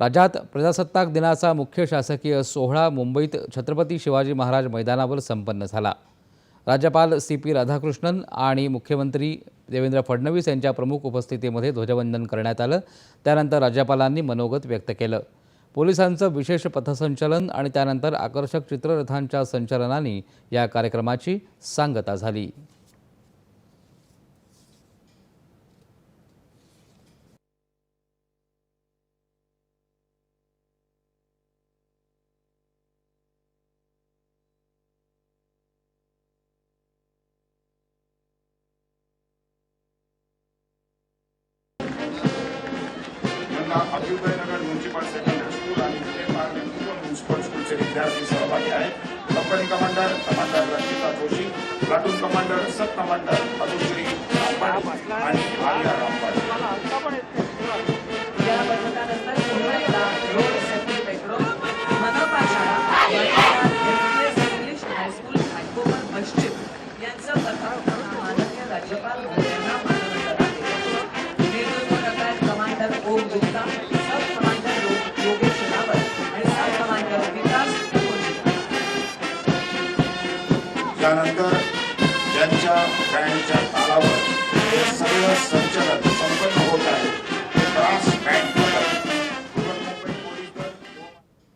राज्यात प्रजासत्ताक दिनाचा मुख्य शासकीय सोहळा मुंबईत छत्रपती शिवाजी महाराज मैदानावर संपन्न झाला. राज्यपाल सी पी राधाकृष्णन आणि मुख्यमंत्री देवेंद्र फडणवीस यांच्या प्रमुख उपस्थितीमध्ये ध्वजवंदन करण्यात आलं. त्यानंतर राज्यपालांनी मनोगत व्यक्त केलं. पोलिसांचं विशेष पथसंचलन आणि त्यानंतर आकर्षक चित्ररथांच्या संचलनाने या कार्यक्रमाची सांगता झाली. यांना अभ्युदयनगर म्युन्सिपल सेकंडरी स्कूल आणि विजय पार्क म्युन्सिपल स्कूलचे विद्यार्थी सहभागी आहेत. Company commander commander Rakshita Joshi platoon commander sub commander Madhushree आणि आर्या रामपाडे इंग्लिश हायस्कूल राज्यपाल महोदयांना मानवंदना कमांडर ओम त्यानंतर ज्यांच्या बँडच्या तालावर हे सगळं संचलन